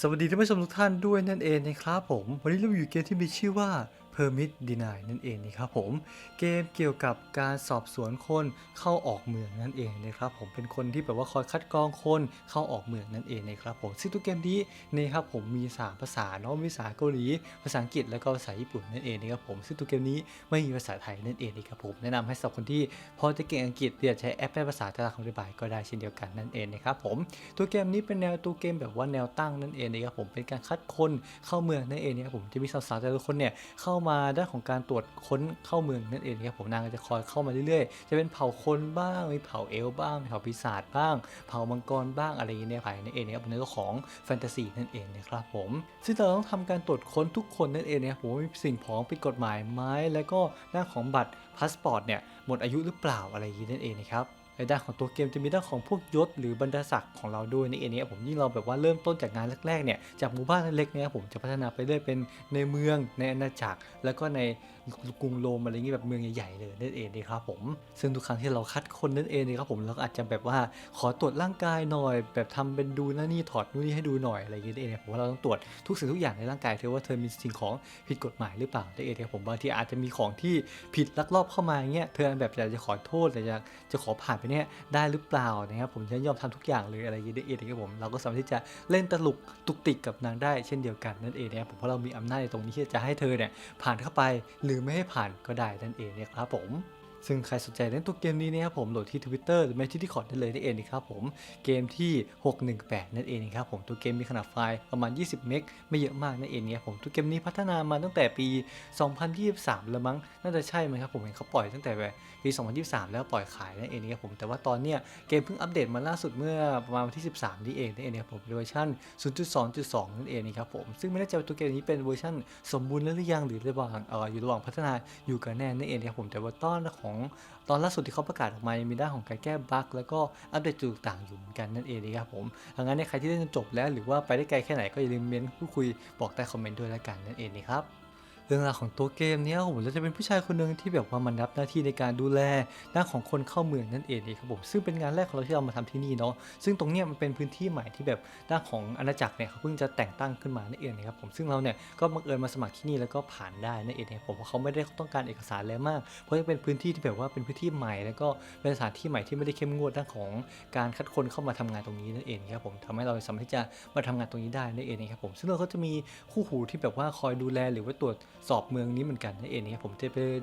สวัสดีท่านผู้ชมทุกท่านด้วยนั่นเองนะครับผม วันนี้เราอยู่เกมที่มีชื่อว่า Permit Deny นั่นเองนะครับผม เกมเกี่ยวกับการสอบสวนคนเข้าออกเมืองนั่นเองนะครับผมเป็นคนที่แบบว่าคอยคัดกรองคนเข้าออกเมืองนั่นเองนะครับผมซึ่งตัวเกมนี้นะครับผมมีสามภาษาเนาะมีภาษาเกาหลีภาษาอังกฤษแล้วก็ภาษาญี่ปุ่นนั่นเองนะครับผมซึ่งตัวเกมนี้ไม่มีภาษาไทยนั่นเองนะครับผมแนะนำให้สำหรับคนที่พอจะเก่งอังกฤษเรียนใช้แอปแปลภาษาตราคำอธิบายก็ได้เช่นเดียวกันนั่นเองนะครับผมตัวเกมนี้เป็นแนวตัวเกมแบบว่าแนวตั้งนั่นเองนะครับผมเป็นการคัดคนเข้าเมืองนั่นเองนะครับผมจะมีสาวๆแต่ละคนเนี่ยเข้ามาด้านของการตรวจค้นเข้าเมืองนั่นเองครับผมนางจะคอยเข้ามาเรื่อยๆ จะเป็นเผ่าคนบ้างมีเผ่าเอลบ้างเผ่าปีศาจบ้าง เผ่ามังกรบ้างอะไรอย่างเงี้ยไปนั่นเองนะครับเป็นเรื่องของแฟนตาซีนั่นเองนะครับผมซึ่งเราต้องทำการตรวจค้นทุกคนนั่นเองนะครับผมมีสิ่งของผิดกฎหมายไหมแล้วก็ด้าของบัตรพาสปอร์ตเนี่ยหมดอายุหรือเปล่าอะไรอย่างงี้นั่นเองนะครับ ในด้านของตัวเกมจะมีด้านของพวกยศหรือบรรดาศักดิ์ของเราด้วยในเอเนี้ยผมยิ่งเราแบบว่าเริ่มต้นจากงานแรกๆเนี่ยจากหมู่บ้านเล็กๆเนี่ยผมจะพัฒนาไปเรื่อยเป็นในเมืองในอาณาจักรแล้วก็ใน กรุงโรมอะไรอย่างงี้แบบเมืองใหญ่ๆเลยนั่นเองนะครับผม ซึ่งทุกครั้งที่เราคัดคนนั่นเองนะครับผมเราก็อาจจะแบบว่าขอตรวจร่างกายหน่อย แบบทำเป็นดูนั่นนี่ถอดนู่นนี่ให้ดูหน่อยอะไรเงี้ยนั่นเองเนี่ยผมว่าเราต้องตรวจทุกสิ่งทุกอย่างในร่างกายเธอว่าเธอมีสิ่งของผิดกฎหมายหรือเปล่านั่นเองนะครับผมบางทีอาจจะมีของที่ผิดลักลอบเข้ามาอย่างเงี้ยเธอแบบอยากจะขอโทษอยากจะจะขอผ่านไปเนี่ยได้หรือเปล่านะครับผมจะยอมทำทุกอย่างเลยอะไรเงี้ยนั่นเองนะครับผมเราก็สามารถที่จะเล่นตลกตุกติกกับนางได้เช่นเดียวกันนั่นเองนะครับผมเพราะเรามีอำนาจในตรงนี้ที่จะให้เธอเนี่ยผ่านเข้าไปหรือือไม่ให้ผ่านก็ได้นั่นเองนะครับผม ซึ่งใครสนใจเล่นตัวเกมนี้นะครับผมโหลดที่ Twitter หรือไม่ที่ที่คอร์ดได้เลยนั่นเองนะครับผมเกมที่ 618 นั่นเองนะครับผมตัวเกมมีขนาดไฟล์ประมาณ 20 เมกไม่เยอะมากนั่นเองเนี่ยผมตัวเกมนี้พัฒนามาตั้งแต่ปี 2023 แล้วมั้งน่าจะใช่ไหมครับผมเห็นเขาปล่อยตั้งแต่ปี 2023 แล้วปล่อยขายนั่นเองนะครับผมแต่ว่าตอนเนี้ยเกมเพิ่งอัปเดตมาล่าสุดเมื่อประมาณวันที่ 13 นี่เองนั่นเองนะครับผมเวอร์ชัน0.2.2 นั่นเองนะครับผมซึ่งไม่แน่ใจว่าตัวเกมนี้เป็นเวอร์ชันสมบูรณ์แล้วหรือยังหรือระหว่างเอ่ออยู่ระหว่างพัฒนาอยู่กันแน่นั่นเองนะครับผมแต่ว่าตอนของตอนล่าสุดที่เขาประกาศออกมายังมีด้านของการแก้บั๊กแล้วก็อัปเดตจุดต่างๆอยู่เหมือนกันนั่นเองนะครับผมดังนั้นใครที่เล่นจนจบแล้วหรือว่าไปได้ไกลแค่ไหนก็อย่าลืมเมนต์พูดคุยบอกใต้คอมเมนต์ด้วยแล้วกันนั่นเองนะครับ เรื่องราวของตัวเกมเนี้ยผมเราจะเป็นผู้ชายคนหนึ่งที่แบบว่ามันรับหน้าที่ในการดูแลด้านของคนเข้าเมืองนั่นเองนะครับผมซึ่งเป็นงานแรกของเราที่เรามาทำที่นี่เนาะซึ่งตรงเนี้ยมันเป็นพื้นที่ใหม่ที่แบบด้านของอาณาจักรเนี่ยเขาเพิ่งจะแต่งตั้งขึ้นมานั่นเองนะครับผมซึ่งเราเนี่ยก็บังเอิญมาสมัครที่นี่แล้วก็ผ่านได้นั่นเองนะครับผมเพราะเขาไม่ได้ต้องการเอกสารอะไรมาก เพราะจะเป็นพื้นที่ที่แบบว่าเป็นพื้นที่ใหม่ แล้วก็เป็นสถานที่ใหม่ที่ไม่ได้เข้มงวดด้านของการคัดคนเข้ามาทำงานตรงนี้นั่นเองครับผมทำให้เราสามารถที่จะมาทำงานตรงนี้ได้นั่นเองครับผมซึ่งเราก็จะมีคู่หูที่แบบว่าคอยดูแลหรือว่าตรวจสอบเมืองนี้เหมือนกันนั่นเองนะครับผมจะเป็น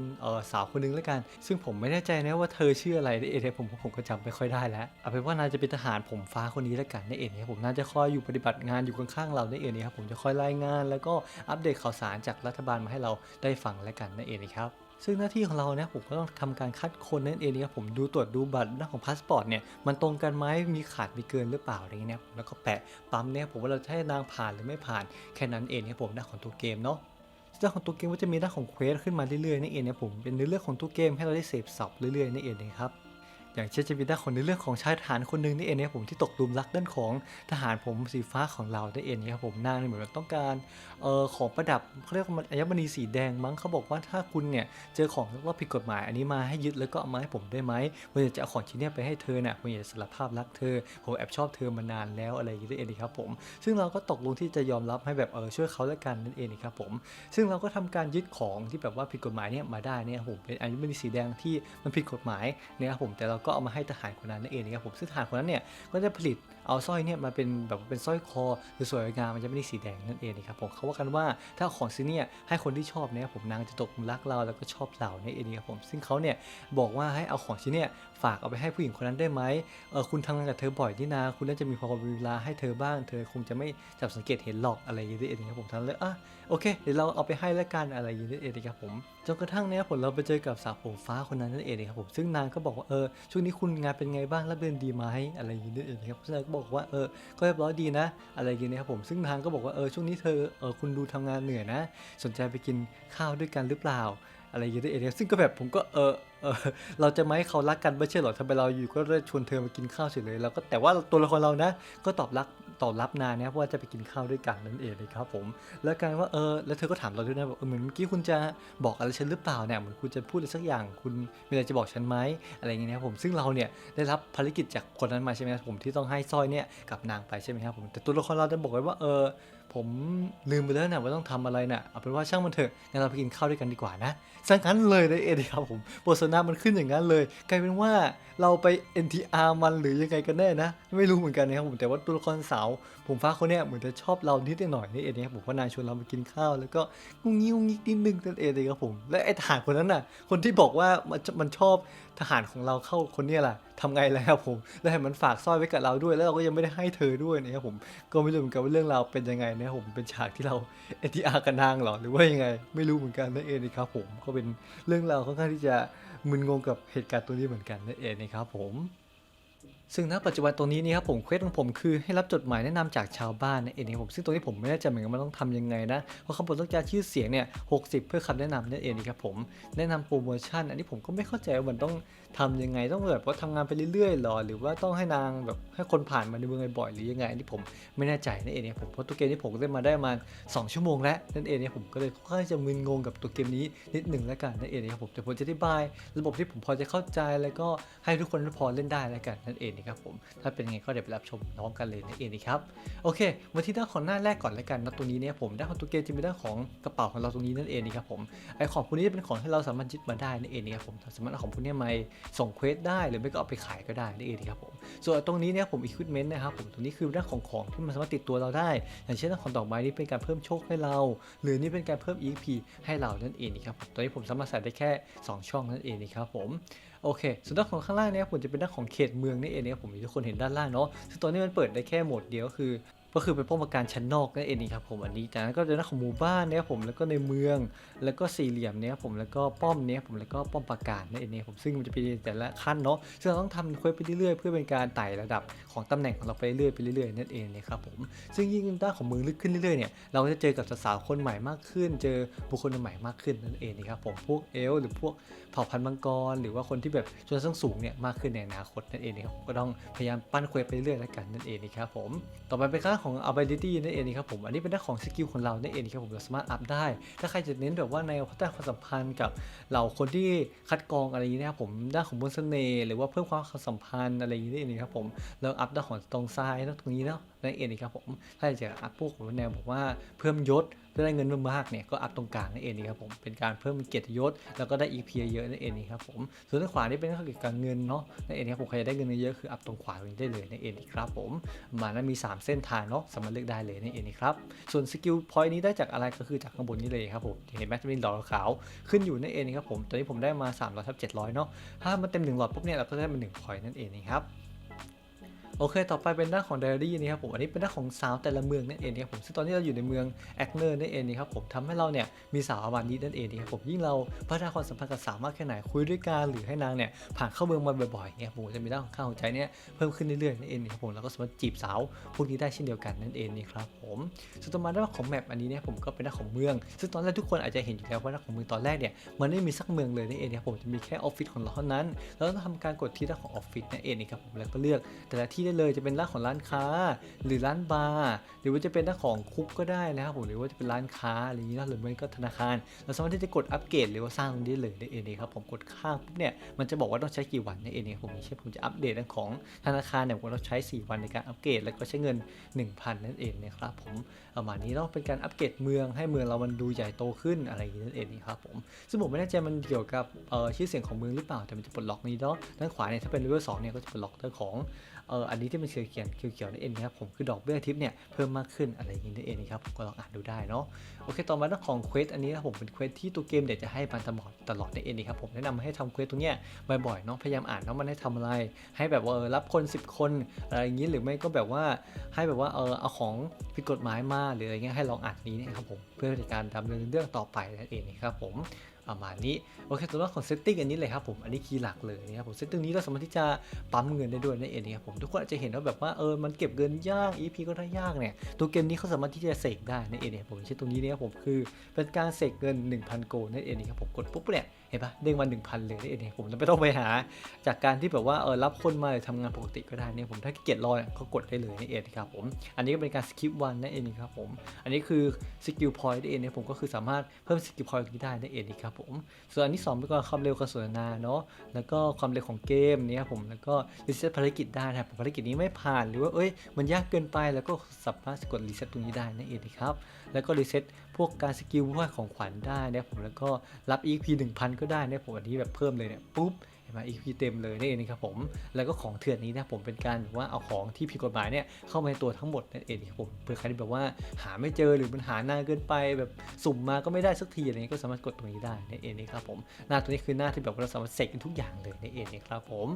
สาวคนนึงแล้วกัน ซึ่งผมไม่แน่ใจนะว่าเธอชื่ออะไรนั่นเองนะครับผมผมก็จำไม่ค่อยได้แล้วเอาเป็นว่าน่าจะเป็นทหารผมฟ้าคนนี้แล้วกันนั่นเองนะครับผมน่าจะคอยอยู่ปฏิบัติงานอยู่ข้างๆเรานั่นเองนะครับผมจะคอยรายงาน แล้วก็อัปเดตข่าวสารจากรัฐบาลมาให้เราได้ฟังแล้วกันนั่นเองนะครับซึ่งหน้าที่ของเราเนี่ยผมก็ต้องทำการคัดคนนั่นเองนะครับผมดูตรวจดูบัตรด้านของพาสปอร์ตเนี่ยมันตรงกันไหมมีขาดมีเกินหรือเปล่าอะไรเงี้ยนะแล้วก็แปะปั๊มเนี่ยผมว่าเราจะให้นางผ่านหรือไม่ผ่านแค่นั้นเองนะครับผมด้าของตัวเกมเนาะ ด้านของตัวเกมก็จะมีด้านของเควสขึ้นมาเรื่อยๆนั่นเองนะผมเป็นในเรื่องของตัวเกมให้เราได้เสพสับเรื่อยๆนั่นเองนะครับ อย่างเช่นจะมีด้านในเรื่องของชายทหารคนหนึ่งนี่เองนะครับผมที่ตกลุมรักด้านของทหารผมสีฟ้าของเราได้เองนะครับผมนางเนี่เหมือนต้องการเอ่อของประดับเขาเรียกว่ามันอัญมณีสีแดงมั้งเขาบอกว่าถ้าคุณเนี่ยเจอของว่าผิดกฎหมายอันนี้มาให้ยึดแล้วก็เอามาให้ผมได้ไหมผมอยากจะเอาของชิ้นนี้ไปให้เธอน่ะผมอยากจะสารภาพรักเธอผมแอบชอบเธอมานานแล้วอะไรอย่างเงี้ยเองครับผมซึ่งเราก็ตกลงที่จะยอมรับให้แบบเออช่วยเขาแล้วกันนั่นเองนะครับผมซึ่งเราก็ทำการยึดของที่แบบว่าผิดกฎหมายเนี่ยมาได้เนี่ยผมเป็นอัญมณีสีแดงที่มันผิดกฎหมายเนี่ยครับผมแต่เราก็เอามาให้ทหารคนนั้นนั่นเองนะครับผมซึ่งทหารคนนั้นเนี่ยก็จะผลิตเอาสร้อยเนี่ยมาเป็นแบบเป็นสร้อยคอหรือสวยงามมันจะไม่ได้สีแดงนั่นเองนะครับผมเขาว่ากันว่าถ้าเอาของซื้อเนี่ยให้คนที่ชอบเนี่ยผมนางจะตกหลุมรักเราแล้วก็ชอบเราเนี่ยเองครับผมซึ่งเขาเนี่ยบอกว่าให้เอาของชิ้นเนี่ย ฝากเอาไปให้ผู้หญิงคนนั้นได้ไหมเออคุณทำงานกับเธอบ่อยนี่นาคุณน่าจะมีพอเวลาให้เธอบ้าง เธอคงจะไม่จับสังเกตเห็นหรอกอะไรอย่างเงี้ยครับผมทั้งเลยอะโอเคเดี๋ยวเราเอาไปให้แล้วกันอะไรอย่างเงี้ยครับผมจนกระทั่งเนี่ยผมเราไปเจอกับสาวผมฟ้าคนนั้นนั่นเองครับผมซึ่งนางก็บอกว่าเออช่วงนี้คุณงานเป็นไงบ้างรับเดือนดีไหมอะไรอย่างเงี้ยเองครับซึ่งนางก็บอกว่าเออก็เรียบร้อยดีนะ อะไรอย่างเงี้ยครับผมซึ่งทางก็บอกว่าเออช่วงนี้เธอเออคุณดูทำงานเหนื่อยนะ สนใจไปกินข้าวด้วยกันหรือเปล่า อะไรอย่างเงี้ยนั่นเองซึ่งก็แบบผมก็เออเออเราจะไม่ให้เขารักกันไม่ใช่หรอทำไมเราอยู่ก็ได้ชวนเธอมากินข้าวเฉยเลยแล้วก็แต่ว่าตัวละครเรานะ ก็ตอบรับตอบรับนานนะครับว่าจะไปกินข้าวด้วยกันนั่นเองนะครับผม แล้วการว่าเออแล้วเธอก็ถามเราด้วยนะบอกเออเหมือนเมื่อกี้คุณจะบอกอะไรฉันหรือเปล่าเนี่ยเหมือนคุณจะพูดอะไรสักอย่างคุณมีอะไรจะบอกฉันไหมอะไรอย่างเงี้ยนะครับผมซึ่งเราเนี่ยได้รับภารกิจจากคนนั้นมาใช่ไหมครับผมที่ต้องให้สร้อยเนี่ยกับนางไปใช่ไหมครับผมแต่ตัวละครเราจะบอกไว้ว่าเออ ผมลืมไปแล้วนะว่าต้องทำอะไรนะ่ะเอาเป็นว่าช่างมันเถอะงั้นเราไปกินข้าวด้วยกันดีกว่านะสังงั้นเลยนะเองครับผมโบสนามันขึ้นอย่างนั้นเลย กลายเป็นว่าเราไป NTR มันหรือยังไงกันแน่นะ ไม่รู้เหมือนกันนะครับผมแต่ว่าตัวละครสาว ผมฟ้าคนเนี้ยเหมือนจะชอบเรานิดหน่อยนี่เองนะครับผมเพราะนางชวนเราไปกินข้าว แล้วก็งุ้งงิ้งงุ้งงิ้งนิดนึงนั่นเองเลยครับผมและไอ้ทหารคนนั้นน่ะ คนที่บอกว่ามันมันชอบทหารของเราเข้าคนนี้แหละทำไงแล้วครับผม แล้วให้มันฝากสร้อยไว้กับเราด้วย แล้วเราก็ยังไม่ได้ให้เธอด้วยนะครับผม ก็ไม่รู้เหมือนกันว่าเรื่องราวเป็นยังไงนะครับผม เป็นฉากที่เราเอทีอาร์กันนางเหรอ หรือว่ายังไง ไม่รู้เหมือนกันนั่นเองนะครับผม ก็เป็นเรื่องราวค่อนข้างที่จะมึนงงกับเหตุการณ์ตัวนี้เหมือนกันนั่นเองนะครับผม ซึ่งณปัจจุบันตรงนี้นี่ครับผมเควสของผมคือให้รับจดหมายแนะนำจากชาวบ้านนั่นเองครับผมซึ่งตรงนี้ผมไม่แน่ใจเหมือนกันว่าต้องทำยังไงนะเพราะคำบอกต้องการชื่อเสียงเนี่ยหกเพื่อคำแนะนำนั่นเองครับผมแนะนำโปรโมชั่นอันนี้ผมก็ไม่เข้าใจว่ามันต้องทำยังไงต้องแบบว่าทำงานไปเรื่อยๆหรอหรือว่าต้องให้นางแบบให้คนผ่านมาในเมืองบ่อยๆหรือยังไงอันนี้ผมไม่แน่ใจนั่นเองครับผมเพราะตัวเกมนี้ผมเล่นมาได้มา2ชั่วโมงแล้วนั่นเองเนี่ยผมก็เลยค่อนข้างจะมึนงงกับตัวเกมนี้นิดหนึ่งแล้วกันนั่นเองครับผมแต่ผมจะอธิบาย ระบบที่ผมพอจะเข้าใจแล้วก็ให้ทุกคนพอเล่นได้แล้วกันนั่นเองนะครับผม ถ้าเป็นไงก็เดี๋ยวไปรับชมพร้อมกันเลยนั่นเองนะครับ โอเคมาที่ด้านของหน้าแรกก่อนแล้วกันนะตรงนี้เนี่ยผมด้านของตัวเกมจะเป็นด้านของกระเป๋าของเราตรงนี้นั่นเองนะครับผม ไอของพวกนี้จะเป็นของที่เราสามารถยึดมาได้นั่นเองนะครับผม สามารถเอาของพวกนี้มาส่งเควสได้ หรือไม่ก็เอาไปขายก็ได้นั่นเองนะครับผม ส่วนตรงนี้เนี่ยผม equipment นะครับผม ตรงนี้คือเรื่องของของที่มันสามารถติดตัวเราได้ อย่างเช่นเรื่องของดอกไม้นี่เป็นการเพิ่มโชคให้เรา หรือนี่เป็นการเพิ่ม EP ให้เรานั่นเองนะครับผมตอนนี้ผมสามารถใส่ได้แค่ 2 ช่องนั่นเองนะครับผม โอเค ส่วนด้านของข้างล่างเนี่ยผมจะเป็นด้านของเขตเมืองนี่เองนะครับผมมีทุกคนเห็นด้านล่างเนาะซึ่งตัวนี้มันเปิดได้แค่โหมดเดียวคือก็คือเป็นป้องกันชั้นนอกนั่นเองครับผมอันนี้จากนั้นก็จะด้านของหมู่บ้านเนี่ยผมแล้วก็ในเมือง แล้วก็สี่เหลี่ยมเนี่ยผมแล้วก็ป้อมเนี่ยผมแล้วก็ป้อมปราการนั่นเองนะครับผมซึ่งมันจะเป็นแต่ละขั้นเนาะซึ่งเราต้องทำเควสไปเรื่อยๆ เพื่อเป็นการไต่ระดับของตำแหน่งของเราไปเรื่อยๆไปเรื่อยๆนั่นเองนะครับผมซึ่งยิ่งด้านของเมืองลึกขึ้นเรื่อยๆเนี่ยเราก็จะเจอกับสาวๆคนใหม่มากขึ้น เจอบุคคลใหม่มากขึ้นนั่นเองนะครับผมพวกเอลหรือพวก เผ่าพันธุ์มังกร หรือว่าคนที่แบบชนชั้นสูงเนี่ยมากขึ้นในอนาคตนั่นเองนะครับก็ต้องพยายามปั้นเควสไปเรื่อยๆแล้วกันนั่นเองนะครับผมต่อไปเป็นค่าของ ability นั่นเองนะครับผมอันนี้เป็นด้านของสกิลของเรานั่นเองนะครับผมเราสามารถอัพได้ ถ้าใครจะเน้นแบบว่าในพัฒนาความสัมพันธ์กับเหล่าคนที่คัดกรองอะไรอย่างนี้นะครับผมด้านของบนเสน่ห์หรือว่าเพิ่มความสัมพันธ์อะไรอย่างนี้นี่ครับผมแล้วอัพด้านของตรงซ้ายตรงนี้เนาะนั่นเองนะครับผมถ้าจะอัพพวกแนวบอกว่าเพิ่มยศ เพื่อได้เงินมากๆเนี่ยก็อัพตรงกลางนั่นเองนะครับผมเป็นการเพิ่มเกียรติยศแล้วก็ได้ EP เยอะนั่นเองนะครับผมส่วนด้านขวานี่เป็นเรื่องเกี่ยวกับเงินเนาะนั่นเองครับผมใครจะได้เงินเยอะคืออัพตรงขวาตรงนี้ได้เลยนั่นเองนะครับผมมานั้นมี 3 เส้นทางเนาะสามารถเลือกได้เลยนั่นเองนะครับส่วนสกิลพอยต์นี้ได้จากอะไรก็คือจากข้างบนนี้เลยครับผมเห็นไหมจะมีหลอดขาวขึ้นอยู่นั่นเองนะครับผมตอนนี้ผมได้มา3 0 0ทับ700เนาะถ้ามันเต็ม1หลอดปุ๊บเนี่ยเราก็ได้มา1พอยต์นั่นเองนะครับ โอเค ต่อไปเป็นด้านของไดอารี่นี่ครับผม อันนี้เป็นด้านของสาวแต่ละเมืองนั่นเองครับผม ซึ่งตอนนี้เราอยู่ในเมืองแอกเนอร์นั่นเองนะครับผมทำให้เราเนี่ยมีสาวประมาณนี้นั่นเองครับผม ยิ่งเราพัฒนาความสัมพันธ์กับสาวมากแค่ไหน คุยด้วยกันหรือให้นางเนี่ยผ่านเข้าเมืองมาบ่อยๆเนี่ยผมจะมีด้านของค่าหัวใจเนี่ยเพิ่มขึ้นเรื่อยๆนั่นเองครับผม แล้วก็สามารถจีบสาวพวกนี้ได้เช่นเดียวกันนั่นเองนะครับผมส่วนต่อมาด้านของแมปอันนี้เนี่ยผมก็เป็นด้านของเมือง ซึ่งตอนแรกทุกคนอาจจะเห็นอยู่แล้วว่าด้านของเมืองตอนแรกเนี่ยมันไม่มีสักเมืองเลยนั่นเองครับผมจะมีแค่ออฟฟิศของเราเท่านั้น แล้วต้องทำการกดที่ด้านของออฟฟิศนั่นเองครับผมแล้วก็เลือกแต่ละที่ได้เลยจะเป็นด้านของร้านค้า หรือร้านบาร์หรือว่าจะเป็นด้านของคุกก็ได้นะครับผมหรือว่าจะเป็นร้านค้าอะไรอย่างนี้นะหรือไม่ก็ธนาคาร เราสามารถที่จะกดอัปเกรดหรือว่าสร้างตรงนี้เลยนั่นเองนครับผมกดข้างปุ๊บเนี่ยมันจะบอกว่าต้องใช้กี่วันนั่นเองนครับผมเช่นผมจะอัปเดตเรื่องของธนาคารเนี่ยผมต้องใช้ 4 วันในการอัปเกรดแล้วก็ใช้เงิน 1,000 นั่นเองนะครับผมประมาณนี้เนาะเป็นการอัปเกรดเมืองให้เมืองเรามันดูใหญ่โตขึ้นอะไรอย่างนี้นั่นเองนะครับผมซึ่งผมไม่แน่ใจมันเกี่ยวกับชื่อเสียงของเมืองหรือเปล่าแต่มันจะปลดล็อกนี้เนาะด้านขวาเนี่ยถ้าเป็นเลเวลสเนี่ยก็จะปลดล็อกเรื่องของ อออันนี้ที่มันเขียวเขียนเขียวๆนั่นเองนะครับผมคือดอกเบี้ยทิปเนี่ยเพิ่มมากขึ้นอะไรอย่างนี้นั่นเองนะครับผมก็ลองอ่านดูได้เนาะโอเคต่อมาเรื่องของเควสอันนี้นะผมเป็นเควสที่ตัวเกมเดี๋ยวจะให้มันตลอดตลอดนั่นเองนะครับผมแนะนำให้ทำเควสตรงเนี้ยบ่อยๆเนาะพยายามอ่านเนาะมันให้ทำอะไร ให้แบบว่าเออรับคน 10 คนอะไรอย่างนี้หรือไม่ก็แบบว่าให้แบบว่าเออเอาของผิดกฎหมายมาหรืออะไรเงี้ยให้ลองอ่านนี้นะครับผมเพื่อในการดำเนินเรื่องต่อไปนั่นเองนะครับผมประมาณนี้โอเคสำหรับของเซตติ้งอันนี้เลยครับผมอันนี้คีย์หลักเลยนะครับผมเซตติ้งนี้เราสามารถที่จะปั๊มเงินได้ด้วยนั่นเองนะครับผมทุกคนอาจจะเห็นว่าแบบว่าเออมันเก็บเงินยาก EP ก็ได้ยากเนี่ยตัวเกมนี้เขาสามารถที่จะเสกได้นั่นเองนะครับผมเช่นตรงนี้นะครับผมคือเป็นการเสกเงิน 1,000 โกลนั่นเองนะครับผมกดปุ๊บเนี่ย ห็นปะเด้งมา1,000เลยนั่นเองนะครับผมเราไม่ต้องไปหา จากการที่แบบว่าเออรับคนมาหรือทำงานปกติก็ได้เนี่ยผมถ้าเกียจรอเนี่ยก็กดได้เลยนั่เองครับผม อันนี้ก็เป็นการสกิปวันนั่นเองครับผม อันนี้คือสกิลพอยต์นั่นเองเนี่ยผมก็คือสามารถเพิ่มสกิลพอยต์นี้ได้นั่นเองครับผม ส่วนอันที่สองเป็นความเร็วการสนทนาเนาะแล้วก็ความเร็วของเกมเนี่ยครับผมแล้วก็รีเซ็ตภารกิจได้นะครับภารกิจนี้ไม่ผ่านหรือว่าเอ้ยมันยากเกินไปแล้วก็สามารถกดรีเซ็ตตรงนี้ได้นั่นเองครับแล้วก็รีเซ็ตพวกการสกิลพวกของขวัญได้นะครับผมแล้วก็รับ EP 1000ก็ได้นะผมอันนี้แบบเพิ่มเลยเนี่ยปุ๊บเห็นไหม EP เต็มเลยนั่นเองนะครับผม แล้วก็ของเถื่อนนี้นะผมเป็นการว่าเอาของที่ผิดกฎหมายเนี่ยเข้ามาในตัวทั้งหมดนั่นเองครับผมเผื่อใครที่แบบว่าหาไม่เจอหรือมันหานานเกินไปแบบสุ่มมาก็ไม่ได้สักทีอะไรเงี้ยก็สามารถกดตรงนี้ได้นั่นเองนะครับผมหน้าตัวนี้คือหน้าที่แบบเราสามารถเสกกันทุกอย่างเลยนั่นเองนะครับผม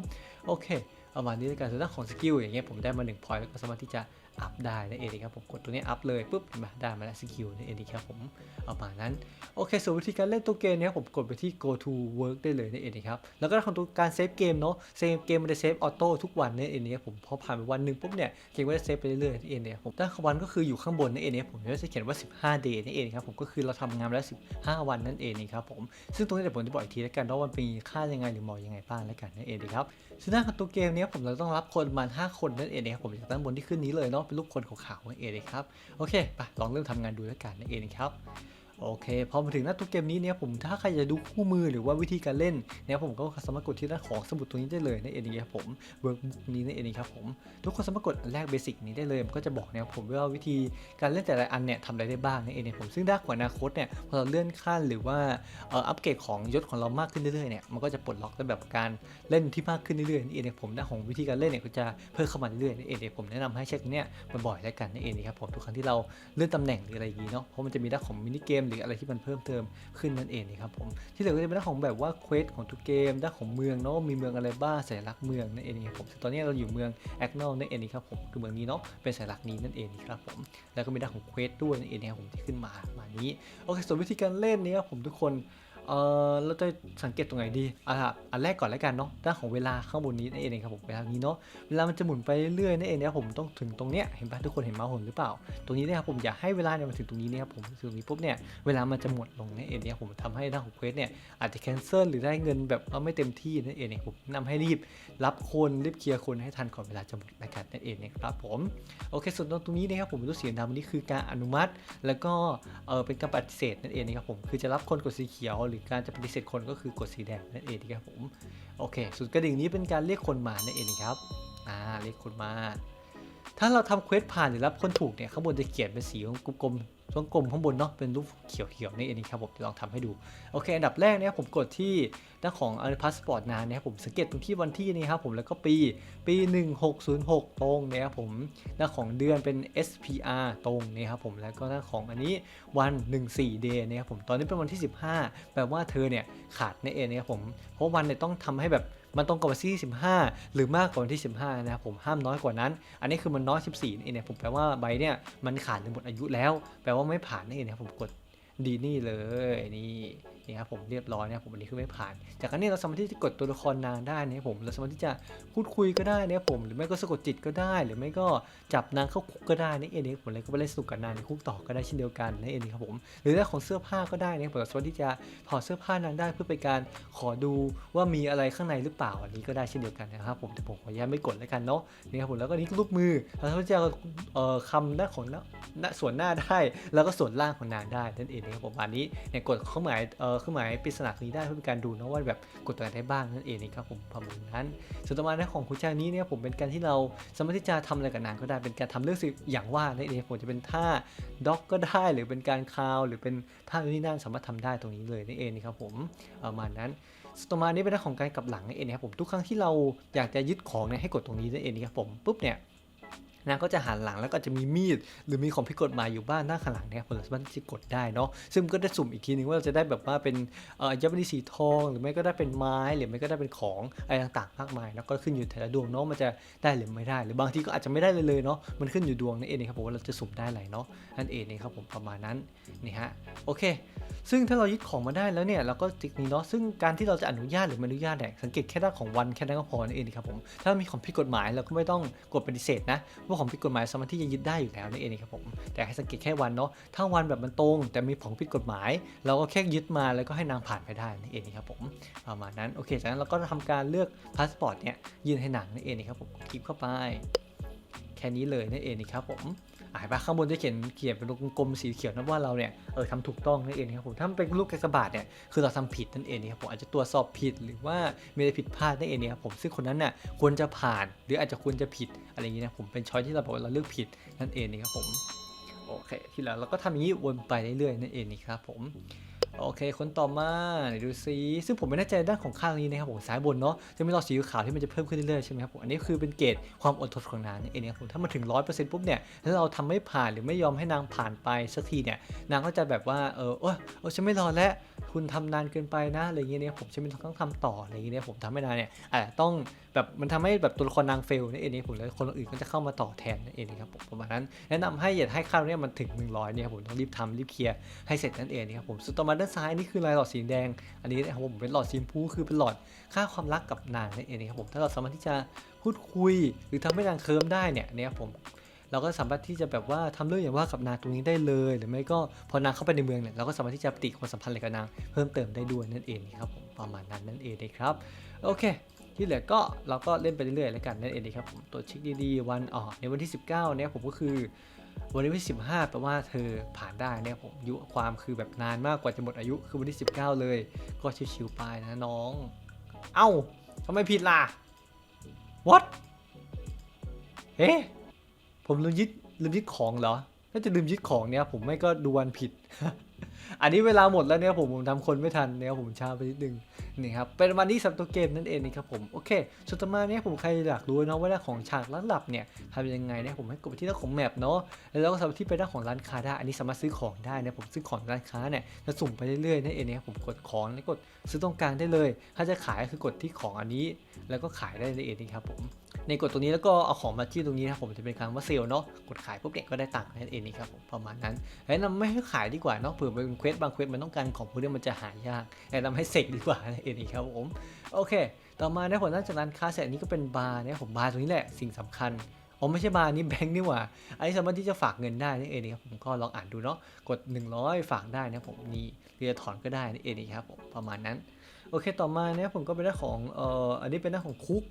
โอเคประมาณนี้ในการส่วนด้าของสกิลอย่างเงี้ยผมได้มา1 point แล้วก็สามารถที่จะ อัพได้นั่นเองครับผมกดตัวนี้อัพเลยปุ๊บเห็นได้มาแล้วสกิลนั่นเองครับผมประมานั้นโอเคส่วนวิธีการเล่นตัวเกมเนี้ยผมกดไปที่ go to work ได้เลยนั่นเองนะครับแล้วก็ของตัวการเซฟเกมเนาะเซฟเกมมันจะเซฟออโต้ทุกวันนั่นเองนะครับผมพอผ่านไปวันหนึ่งปุ๊บเนี่ยเกมก็จะเซฟไปเรื่อยๆนั่นเองเนี่ยผมด้านวันก็คืออยู่ข้างบนนั่นเองเนี่ยผมจะเขียนว่า 15 day นั่นเองครับผมก็คือเราทำงานแล้ว 15 วันนั่นเองนะครับผมซึ่งตรงนี้เดี๋ยวผมจะบอกอีกทีแล้วกันว่ามันมีค่ายังไงหรือมอยังไงบ้างแล้วกันนั่นเองนะครับ ซึ่งด้านของตัวเกมนี้ผมเราต้องรับคนประมาณ5คนนั่นเองนะครับผมจากด้านบนที่ขึ้นนี้เลยเนาะเป็นรูปคนขาวๆนั่นเองนะครับโอเคไปลองเริ่มทำงานดูแล้วกันนั่นเองนะครับ โอเคพอมาถึงหน้าตัวเกมนี้เนี่ยผมถ้าใครจะดูคู่มือหรือว่าวิธีการเล่นเนี่ยผมก็สามารถกดที่ด้าของสมุดตรงนี้ได้เลยในั่นเองครับผมเวิร์กบุ๊กนี้ในั่นเองครับผมทุกคนสามารถกดอันแรกเบสิกนี้ได้เลยมันก็จะบอกเนี่ยผมว่าวิธีการเล่นแต่ละอันเนี่ยทำอะไรได้บ้างในั่นเองผมซึ่งด้านของอนาคตเนี่ยพอเราเลื่อนขั้นหรือว่าเอ่ออัปเกรดของยศของเรามากขึ้นเรื่อยๆเนี่ยมันก็จะปลดล็อกได้แบบการเล่นที่มากขึ้นเรื่อยๆในั่นเองผมด้านของวิธีการเล่นเนี่ยก็จะเพิ่มเข้ามาเรื่อยๆนั่นเองผมแนะนำให้เช็คเนี่ยบ่อยๆแล้วกันนั่นเองครับผมทุกครั้งที่เราเลื่อนตำแหน่งหรืออะไรอย่างนี้เนาะเพราะมันจะมีด้านของมินิเกมหรืออะไรที่มันเพิ่มเติมขึ้นนั่นเองนี่ครับผมที่เหลือก็จะเป็นด้านของแบบว่าเควสของทุกเกมด้านของเมืองเนาะมีเมืองอะไรบ้างสัญลักษณ์เมืองนั่นเองครับผมตอนนี้เราอยู่เมืองแอคโนลนั่นเองครับผมคือเมืองนี้เนาะเป็นสัญลักษณ์นี้นั่นเองครับผมแล้วก็มีด้านของเควสด้วยนั่นเองครับผมที่ขึ้นมามานี้โอเคส่วนวิธีการเล่นนี้ครับผมทุกคน เออเราจะสังเกตตรงไหนดีอะอันแรกก่อนแล้วกันเนาะด้านของเวลาข้างบนนี้นั่นเองครับผมเวลานี้เนาะเวลามันจะหมุนไปเรื่อยๆนั่นเองนะครับผมต้องถึงตรงเนี้ยเห็นปะทุกคนเห็นมาส์ผมหรือเปล่า ตรงนี้นะครับผมอยากให้เวลาเนี่ยมาถึงตรงนี้นะครับผมถึงตรงนี้ปุ๊บเนี่ยเวลามันจะหมดลงนั่นเองนะครับผมทำให้ด้านของเควสเนี่ยอาจจะแคนเซิลหรือได้เงินแบบเราไม่เต็มที่นั่นเองเนี่ยผมนะนำให้รีบรับคนรีบเคลียร์คนให้ทันก่อนเวลาจะหมดนะครับนั่นเองนะครับผมโอเคส่วนตรงนี้นะครับผมตัวสีดำนนี้คือการอนุมัติ แล้วก็เออเป็นการปฏิเสธนั่นเองนะครับผมคือจะรับคนกดสีเขียวหรือการจะปฏิเสธคนก็คือกดสีแดงนั่นเองนะครับผมโอเค สุดกระดิ่งนี้เป็นการเรียกคนมานั่นเองครับอ่าเรียกคนมา ถ้าเราทำเควสผ่านหรือรับคนถูกเนี่ยข้างบนจะเขียนเป็นสีของกลมๆช่วงกลมข้างบนเนาะเป็นรูปเขียวๆนี่เองครับผมจะลองทำให้ดูโอเค อันดับแรกเนี่ยผมกดที่ ด้าของพาสปอร์ตนานนะครับผมสังเกตตรงที่วันที่นี่ครับผมแล้วก็ปีปี 1606 ตรงนี่ยครับผมด้าของเดือนเป็น SPR ตรงนี่ครับผมแล้วก็ด้าของอันนี้วัน 14 day นี่ยครับผมตอนนี้เป็นวันที่ 15 แปลว่าเธอเนี่ยขาดนั่นเองนะครับผมเพราะวันเนี่ยต้องทำให้แบบมันตรงกับวันที่ 15 หรือมากกว่าวันที่ 15 นะครับผมห้ามน้อยกว่านั้น อันนี้คือมันน้อย 14นั่นเองเนี่ยผมแปลว่าใบเนี่ยมันขาดหรือหมดอายุแล้ว แปลว่าไม่ผ่านนั่เองนะครับผมกดดีนี่เลยนี่ นี่ครับผมเรียบร้อยนะครับผมอันนี้คือไม่ผ่าน จากนั้นเนี่ยเราสามารถที่จะกดตัวละครนางได้นะครับผมเราสามารถที่จะพูดคุยก็ได้นะครับผมหรือไม่ก็สะกดจิตก็ได้ หรือไม่ก็จับนางเข้าคุกก็ได้นี่เองนะครับผมเลยก็ไปเล่นสนุกกับนางในคุกต่อก็ได้เช่นเดียวกันนั่เองครับผมหรือเรื่องของเสื้อผ้าก็ได้นะครับผมเราสามารถที่จะถอดเสื้อผ้านางได้เพื่อเป็นการขอดูว่ามีอะไรข้างในหรือเปล่าอันนี้ก็ได้เช่นเดียวกันนะครับผมแต่ผมขออนุญาตไม่กดแล้วกันเนาะนี่ครับผมแล้วก็นี่รูปมือเราสามารถที่จะคำด้านของหน้าส่วนหน้าได้ แล้วก็ส่วนล่างของนางได้นั่นเองนะครับผมอันนี้เนี่ยกดเครื่อหมายเอ่อเครื่องหมายปริศนานี้ได้เพื่อเป็นการดูนะว่าแบบกดตัวไหนได้บ้างนั่นเองนะครับผมประมาณนั้น ส่วนต่อมาในของคุณชานี้เนี่ยผมเป็นการที่เราสามารถที่จะทำอะไรกับนางก็ได้เป็นการทำเรื่องสิ่งอย่างว่านั่นเองผมจะเป็นท่าด็อกก็ได้หรือเป็นการคาว หรือเป็นท่าที่นั่นสามารถทำได้ตรงนี้เลยนั่นเองนะครับผมประมาณนั้นส่วนต่อมานี้เป็นเรื่องของการกลับหลังนั่นเองนะครับผมทุกครั้งที่เราอยากจะยึดของเนี่ยให้กดตรงนี้นั่นเองนะครับผมปุ๊บเนี่ย นางก็จะหันหลังแล้วก็จะมีมีด หรือมีของผิดกฎหมายอยู่บ้านหน้าข้างหลังเนี่ยผมสามารถที่จะกดได้เนาะซึ่งก็ได้สุ่มอีกทีนึงว่าเราจะได้แบบว่าเป็นเอ่อยับนีสีทอง หรือไม่ก็ได้เป็นไม้หรือไม่ก็ได้เป็นของอะไรต่างๆมากมายแล้วก็ขึ้นอยู่แต่ละดวงเนาะมันจะได้หรือไม่ได้ หรือบางทีก็อาจจะไม่ได้เลยเลยเนาะมันขึ้นอยู่ดวงนั่นเองนะครับผมว่าเราจะสุ่มได้อะไรเนาะนั่นเองนะครับผมประมาณนั้นนี่ฮะโอเค ซึ่งถ้าเรายึดของมาได้แล้วเนี่ยเราก็ติดนี้เนาะซึ่งการที่เราจะอนุญาตหรือไม่อนุญาตเนี่ยสังเกตแค่ด้านของวันแค่นั้นก็พอนั่นเองนะครับผมถ้ามีของผิดกฎหมายเราก็ไม่ต้องกดปฏิเสธนะว่าของผิดกฎหมายสามารถที่จะยึดได้อยู่แล้วนั่นเองนะครับผมแต่ให้สังเกตแค่วันเนาะถ้าวันแบบมันตรง แต่มีของผิดกฎหมาย เราก็แค่ยึดมาแล้วก็ให้นางผ่านไปได้นั่นเองนะครับผมประมาณนั้นโอเคจากนั้นเราก็ทำการเลือกพาสปอร์ตเนี่ยยื่นให้นางนั่นเองนะครับผมคลิปเข้าไป แค่นี้เลยนั่นเองนะครับผม อ่าไปข้างบนจะเขียนเขียนเป็นลูกกลมสีเขียวนะว่าเราเนี่ยเออทำถูกต้องนั่นเองครับผมถ้าเป็นลูกกระบาดเนี่ยคือเราทำผิดนั่นเองนะครับผมอาจจะตรวจสอบผิดหรือว่ามีอะไรผิดพลาดนั่นเองนะครับผมซึ่งคนนั้นน่ะควรจะผ่านหรืออาจจะควรจะผิดอะไรอย่างนี้นะผมเป็นช้อยที่เราบอกว่าเราเลือกผิดนั่นเองนะครับผมโอเคที่แล้วเราก็ทำอย่างนี้วนไปเรื่อยๆนั่นเองนี่ครับผม โอเค คนต่อมาดูซิซึ่งผมไม่แน่ใจด้านของข้างนี้นะครับผมซ้ายบนเนาะจะมีหลอดสีขาวที่มันจะเพิ่มขึ้นเรื่อยๆใช่ไหมครับผมอันนี้คือเป็นเกรดความอดทนของนางเองนะครับผมถ้ามาถึง100%ปุ๊บเนี่ยถ้าเราทำไม่ผ่านหรือไม่ยอมให้นางผ่านไปสักทีเนี่ยนางก็จะแบบว่าเออโอ้โอ้ฉันไม่รอแล้วคุณทำนานเกินไปนะอะไรอย่างเงี้ยเนี่ยผมฉันไม่ต้องทำต่ออะไรอย่างเงี้ยผมทำไม่นานเนี่ยอาจจะต้อง แบบมันทำให้แบบตัวละครนางเฟลนั่นเองนะครับผมแล้วคนอื่นก็จะเข้ามาต่อแทนนั่นเองนะครับผมประมาณนั้นแนะนำให้อย่าให้ค่าเนี่ยมันถึง 100เนี่ยครับผมต้องรีบทำรีบเคลียร์ให้เสร็จนั่นเองนะครับผมส่วนต่อมาด้านซ้ายนี่คือลายหลอดสีแดง อันนี้นะครับผมเป็นหลอดสีพูคือเป็นหลอดค่าความรักกับนางนั่นเองนะครับผมถ้าเราสามารถที่จะพูดคุย หรือทำให้นางเคิร์มได้เนี่ยเนี่ยครับผมเราก็สามารถที่จะแบบว่าทำเรื่องอย่างว่ากับนางตรงนี้ได้เลย หรือไม่ก็พอนางเข้าไปในเมืองเนี่ยเราก็สามารถที่จะปฏิความสัมพันธ์อะไรกับนางเพิ่มเติมได้ด้วยนั่นเองครับผมประมาณนั้นนั่นเองนะครับโอเค ที่เหลือก็เราก็เล่นไปเรื่อยๆแล้วกันนั่นเองนะครับผมตัวจเช็คดีๆวันอ๋อในวันที่ 19เนี่ยผมก็คือวันที่15แปลว่าเธอผ่านได้เนี่ยผมยุความคือแบบนานมากกว่าจะหมดอายุคือวันที่ 19 เลย ก็ชิวๆไปนะน้อง เอ้าทำไมผิดล่ะ what เฮ้ผมลืมยึดลืมยึดของเหรอ ถ้าจะลืมยึดของเนี่ยผมไม่ก็ดูวันผิด อันนี้เวลาหมดแล้วเนี่ยผมผมทำคนไม่ทันเนี่ยผมช้าไปนิดนึงนี่ครับเป็นวันที่สับตัวเกมนั่นเองนะครับผมโอเคสุดท้ายเนี่ยผมใครอยากรู้เนาะว่าด้านของฉากลัดหลับเนี่ยทำยังไงเนี่ยผมให้กดไปที่ด้าของแมปเนาะแล้วเราก็สามารถที่ไปด้านของร้านค้าได้อันนี้สามารถซื้อของได้นะผมซื้อของร้านค้าเนี่ยจะสุ่มไปเรื่อยๆนั่นเองนะครับผมกดของแล้วกดซื้อตรงกลางได้เลย ถ้าจะขายก็คือกดที่ของอันนี้ แล้วก็ขายได้นั่นเองนะครับผม ในกดตรงนี้แล้วก็เอาของมาที่ตรงนี้นะผมจะเป็นคำว่าเซลเนาะกดขายปุ๊บเนี่ยก็ได้ตังค์นั่นเองนี่ครับผมประมาณนั้นแนะนำไม่ให้ขายดีกว่าเนาะเผื่อเป็นเควสบางเควสมันต้องการของพวกนี้มันจะหายากแนะนำให้เสกดีกว่านั่นเองนี่ครับผมโอเค ต่อมาในผลหลังจากร้านค้าเสร็จนนี้ก็เป็นบาร์เนี่ยผมบาร์ตรงนี้แหละสิ่งสำคัญอ๋อไม่ใช่บาร์นี้แบงค์นี่หว่าอันนี้สามารถที่จะฝากเงินได้นั่เองนี่ครับผมก็ลองอ่านดูเนาะกด 100 ฝากได้นะผมนี่หรือจะถอนก็ได้นั่เองนี่ครับผมประมาณนั้น โอเคต่อมาเนี่ยผมก็เป็นหน้าของเอ่ออันนี้เป็นหน้าของคุก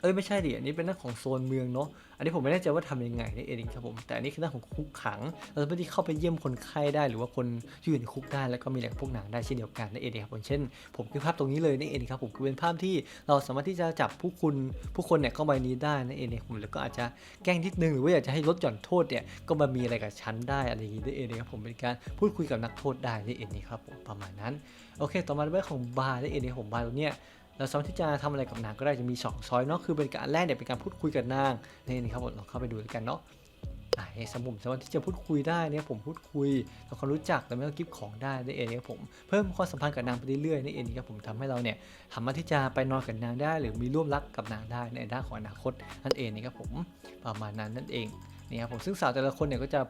เอ้ยไม่ใช่ดิอันนี้เป็นหน้าของโซนเมืองเนาะอันนี้ผมไม่แน่ใจว่าทำยังไงนี่เองครับผมแต่อันนี้คือหน้าของคุกขัง เราสามารถที่เข้าไปเยี่ยมคนไข้ได้หรือว่าคนที่อยู่ในคุกได้แล้วก็มีแหล่งพวกหนังได้เช่นเดียวกันนั่นเองครับผมเช่น ผมคือภาพตรงนี้เลยนี่เองครับผมคือเป็นภาพที่เราสามารถที่จะจับผู้คุณผู้คนเนี่ยเข้ามานี้ได้นั่นเองครับผมแล้วก็อาจจะแกล้งนิดนึงหรือว่าอยากจะให้ลดหย่อนโทษเนี่ยก็มามีอะไรกับฉันได้อะไรอย่างนี้นั่นเองครับผมเป็นการพูดคุยกับนักโทษได้นั่เองครับผมประมาณนั้นโอเค ต่อมาในเรื่องของบาร์นั่เองครับผมบาร์ตรงเนี้ย เราสามารถที่จะทำอะไรกับนางก็ได้จะมีสองช้อยเนาะคือเป็นการแรกเนี่ยเป็นการพูดคุยกับนางนี่นี่ครับผมลองเข้าไปดูกันเนาะไอ้สมุนสามารถที่จะพูดคุยได้เนี่ยผมพูดคุยทำความรู้จักแล้วไม่ต้องกิฟของได้นั่นเองครับผมเพิ่มความสัมพันธ์กับนางไปเรื่อยๆนั่นเองครับผมทำให้เราเนี่ยสามารถที่จะไปนอนกับนางได้ หรือมีร่วมรักกับนางได้ในด้านของอนาคตนั่นเองนะครับผมประมาณนั้นนั่นเอง นี่ครับผมซึ่งสาวแต่ละคนเนี่ยก็จะ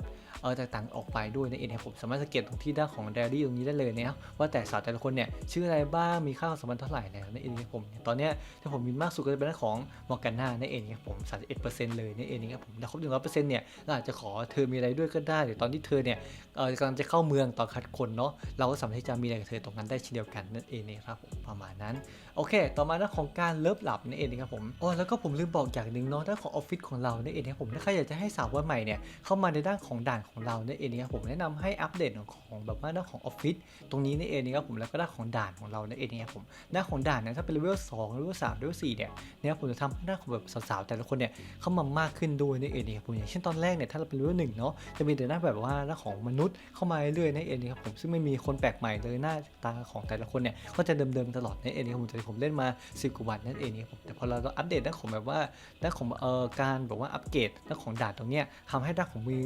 เออแตกต่างออกไปด้วยนั่นเองครับผมสามารถสังเกตตรงที่ด้านของไดอารี่ตรงนี้ได้เลยนะครับว่าแต่สาวแต่ละคนเนี่ยชื่ออะไรบ้างมีค่าความสัมพันธ์เท่าไหร่แล้วนั่นเองครับผมตอนเนี้ยที่ผมมีมากสุดก็จะเป็นเรื่องของมอร์กาน่านั่นเองครับผม31%เลยนั่นเองครับผมถ้าครบ100%เนี่ยเราอาจจะขอเธอมีอะไรด้วยก็ได้หรือตอนที่เธอเนี่ยเออกำลังจะเข้าเมืองต่อคัดคนเนาะเราก็สามารถที่จะมีอะไรกับเธอตรงนั้นได้เช่นเดียวกันนั่นเองนะครับผมประมาณนั้น โอเค ต่อมาเรื่องของการเลิฟหลับนั่นเองนะครับผมอ๋อแล้วก็ผมลืมบอกอย่างหนึ่งเนาะเรื่องของออฟฟิศของเรานั่นเองนะครับผมถ้าใครอยากจะให้สาววันใหม่เนี่ยเข้ามาในด้านของด่านของเรานั่นเองนะครับผมแนะนำให้อัปเดตของแบบว่าด้านของออฟฟิศตรงนี้นั่นเองนะครับผมแล้วก็ด้านของด่านของเรานั่นเองนะครับผมด้านของด่านเนี่ยถ้าเป็นเลเวลสองเลเวลสามเลเวลสี่เนี่ยเนะครับผมจะทำให้ด้านของแบบสาวๆแต่ละคนเนี่ยเข้ามามากขึ้นด้วยนั่นเองนะครับผมอย่างเช่นตอนแรกเนี่ยถ้าเราเป็นเลเวลหนึ่งเนาะจะมีแต่หน้าแบบว่าหน้าของมนุษย์เข้ามาเรื่อยๆนั่นเองนะครับผมซึ่งไม่มีคนแปลกใหม่เลยหน้าตาของแต่ละคนเนี่ยก็จะเดิมๆตลอดนั่นเองนะครับผมผมเล่นมา 10กว่าวันนั่นเองนะครับผมแต่พอเราอัปเดตด้านของแบบว่าด้านของเอ่อการแบบว่าอัปเกรดด้านของดาดตรงเนี้ยทำให้ด้านของมือ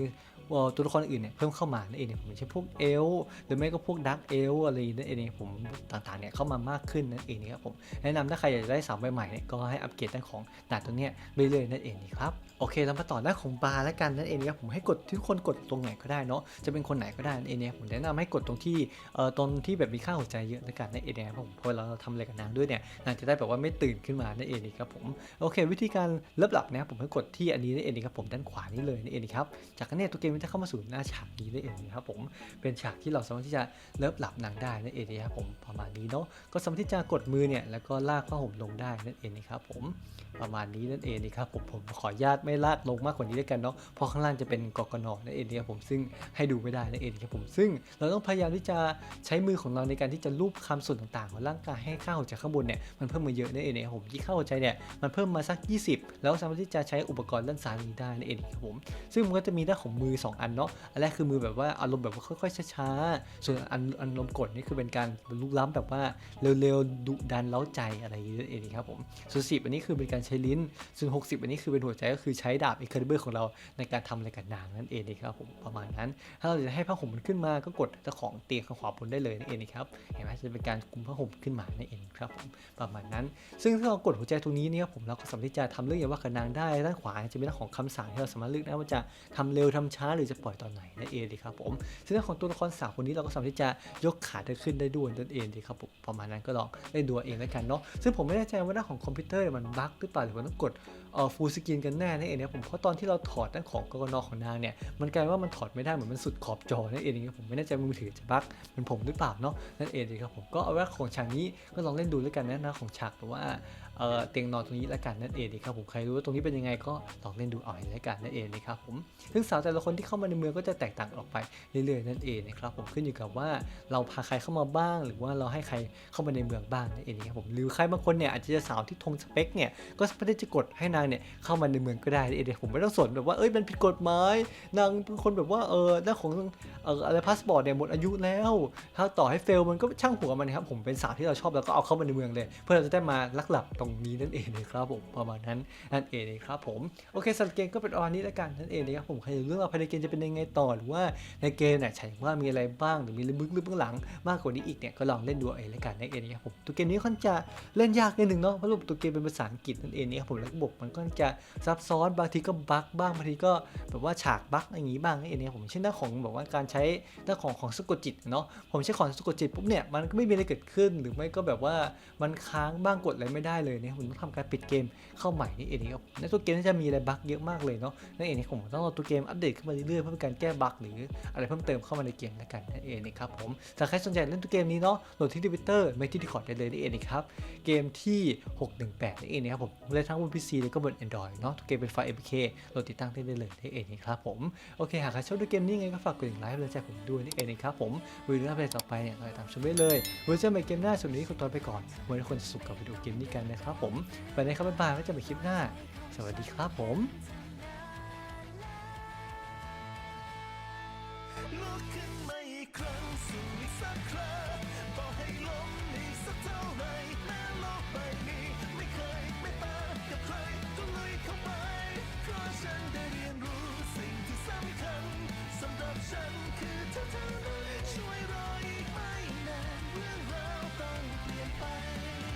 ตัวละครอื่นเนี่ยเพิ่มเข้ามานั่นเองเนี่ยผมเช่นพวกเอลหรือไม่ก็พวกดักเอลอะไรนั่นเองเนี่ยผมต่างๆเนี่ยเข้ามามากขึ้นนั่นเองนะครับผมแนะนำถ้าใครอยากจะได้สาวใหม่ๆเนี่ยก็ให้อัปเกรดด้านของด่าตัวเนี้ยไปเรื่อยนั่นเองนะครับโอเคเรามาต่อด้านของบาร์แล้วกันนั่นเองนะครับผมให้กดทุกคนกดตรงไหนก็ได้เนาะจะเป็นคนไหนก็ได้นั่นเองเนี่ยผมแนะนำให้กดตรงที่เอ่อตรงที่แบบมีค่าหัวใจเยอะแล้วกันนั่นเองนะครับผมเพราะเราทำอะไรกับนางด้วยเนี่ยนางจะได้แบบว่าไม่ตื่นขึ้นมานั่นเองนะครับผมโอเค วิธีการเลิฟหลับนะครับผมให้กดที่อันนี้นั่นเองนะครับผมด้านขวานี้เลยนั่นเองนะครับจากนั้นเนี่ยตัวเกมจะเข้ามาสู่หน้าฉากนี้ได้เองนะครับผมเป็นฉากที่เราสามารถที่จะเลิฟหลับนางได้นั่นเองนะครับผมประมาณนี้เนาะก็สามารถที่จะกดมือเนี่ยแล้วก็ลากผ้าห่มลงได้นั่นเองนะครับผม ประมาณนี้นั่นเองนะครับผมผมขออนุญาตไม่ลากลงมากกว่านี้ด้วยกันเนาะเพราะข้างล่างจะเป็นกกนนั่นเองนะครับผมซึ่งให้ดูไม่ได้นั่นเองครับผมซึ่งเราต้องพยายามที่จะใช้มือของเราในการที่จะลูบคำส่วนต่างๆของร่างกายให้ค่าหัวใจข้างบนเนี่ยมันเพิ่มมาเยอะนั่นเองนะครับผมที่ค่าหัวใจเนี่ยมันเพิ่มมาสัก 20 แล้วสามารถที่จะใช้อุปกรณ์ด้านซ้ายนี้ได้นั่นเองครับผมซึ่งมันก็จะมีด้านของมือ 2 อันเนาะอันแรกคือมือแบบว่าอารมณ์แบบว่าค่อยๆช้าๆส่วนอันอันลมกดนี่คือเป็นการลุกล้ำแบบว่าเร็วๆดุดันเล้าใจอะไรอย่างเงี้ยนั่นเองครับผมส่วน10อันนี้คือเป็นการใช้ลิ้นส่วน60 อันนี้คือเป็นหัวใจก็คือใช้ดาบเอ็กเคอร์เบอร์ของเราในการทำอะไรกับนางนั่นเองครับผมประมาณนั้น ถ้าเราจะให้ผ้าห่มมันขึ้นมาก็กดเจ้าของเตียงข้างขวาบนได้เลยนั่นเองครับเห็นไหมจะเป็นการกุมผ้าห่มขึ้นมานั่นเองครับผมประมาณนั้น ซึ่งถ้าเรากดหัวใจตรงนี้เนี่ยผมเราก็สามารถที่จะทำเรื่องอย่างว่ากับนางได้ด้านขวาจะเป็นเรื่องของคำสั่งที่เราสามารถเลือกได้ว่าจะทำเร็วทำช้าหรือจะปล่อยตอนไหนนั่นเองดีครับผมซึ่งเรื่องของตัวละครสาวคนนี้เราก็สามารถที่จะยกขาเธอขึ้นได้ด้วยนั่นเองดีครับผมประมาณนั้นก็ลองเล่นดูเองแล้วกันเนาะซึ่งผมไม่แน่ใจว่าด้าของคอมพิวเตอร์มันบั๊กหรือเปล่าหรือว่าต้องกด ฟูลสกรีนกันแน่นั่นเองนะผมเพราะตอนที่เราถอดด้านของกกนของนางเนี่ยมันกลายว่ามันถอดไม่ได้เหมือนมันสุดขอบจอนั่นเองนะครับผมไม่แน่ใจมือถือจะบั๊กเป็นผมหรือเปล่าเนาะนั่นเองดีครับผมก็เอาว่าของฉากนี้ก็ลองเล่นดูแล้วกันนะนะของฉากแบบว่าเตียงนอนตรงนี้แล้วกันนั่นเองนะครับผมใครรู้ว่าตรงนี้เป็นยังไงก็ลองเล่นดูเอาเองแล้วกันนั่นเองนะครับผมซึ่งสาวแต่ละคนที่เข้ามาในเมืองก็จะแตกต่างออกไปเรื่อยๆนั่นเองนะครับผมขึ้นอยู่กับว่าเราพาใครเข้ามาบ้าง หรือว่าเราให้ใครเข้ามาในเมืองบ้างนั่นเองนะครับผมหรือใครบางคนเนี่ยอาจจะสาวที่ทงสเปคเนี่ยก็สามารถที่จะกดให้นางเนี่ยเข้ามาในเมืองก็ได้นั่นเองผมไม่ต้องสนแบบว่าเอ้ยมันผิดกฎหมายนางเป็นคนแบบว่าเออเรื่องของเอออะไรพาสปอร์ตเนี่ยหมดอายุแล้ว ถ้าต่อให้เฟลมันก็ช่างหัวมันนะครับผมเป็นสาวที่เราชอบแล้วก็เอาเข้ามาในเมืองเลย เพื่อเราจะได้มาลักหลับตรงนี้นั่นเองนะครับผมประมาณนั้นนั่นเองนะครับผมโอเคสำหรับเกมก็เป็นประมาณนี้แล้วกันนั่นเองนะครับผมใครเรื่องราวภายในเกมจะเป็นยังไงต่อหรือว่าในเกมเนี่ยใช่ว่ามีอะไรบ้างหรือมีลึกๆหรือเบื้องหลังมากกว่านี้อีกเนี่ยก็ลองเล่นดูเอาเองแล้วกันนั่นเองนะครับผมตัวเกมนี้ค่อนจะเล่นยากนิดนึงเนาะเพราะรูปตัวเกมเป็นภาษาอังกฤษนั่นเองนะครับผมแล้วระบบมันก็จะซับซ้อนบางทีก็บั๊กบ้างบางทีก็แบบว่าฉากบั๊กอย่างนี้บ้างนั่นเองนะครับผมเช่นเรื่องของแบบว่าการใช้เรื่องของของสะกดจิตเนาะผมใช้ของสะกดจิตปุ๊บเนี่ยมันก็ไม่มีอะไรเกิดขึ้น หรือไม่ก็แบบว่ามันค้างบ้างกดอะไรไม่ได้เลยเนี่ยผมต้องทำการปิดเกมเข้าใหม่นี่เองครับในตัวเกมน่าจะมีอะไรบั๊กเยอะมากเลยเนาะนั่นเองผมต้องรอตัวเกมอัปเดตขึ้นมาเรื่อยๆเพื่อเป็นการแก้บั๊กหรืออะไรเพิ่มเติมเข้ามาในเกมแล้วกันนั่นเองนะครับผมถ้าใครสนใจเล่นตัวเกมนี้เนาะโหลดที่ทวิตเตอร์ไม่ที่ดีคอร์ดได้เลยนี่เองครับเกมที่ 618นั่นเองนะครับผมเล่นทั้งบน PC แล้วก็บน Android เนาะทุกเกมเป็นไฟล์ APK โหลดติดตั้งได้เลยที่เองนะครับผม โอเค หากใครชอบดูเกมนี้ไงก็ฝากกดไลค์เลยใจผมด้วยนี่เองนะครับผมวิดีโอไปต่อไปเนี่ยเราตามชมได้เลยไว้เจอกันใหม่เกมหน้าส่วนนี้คุณตอนไปก่อนไว้ทุกคนจะสุขกับวิดีโอเกมนี้กันนะครับผมไปในครับบ๊ายบายไว้เจอกันใหม่คลิปหน้า สวัสดีครับผม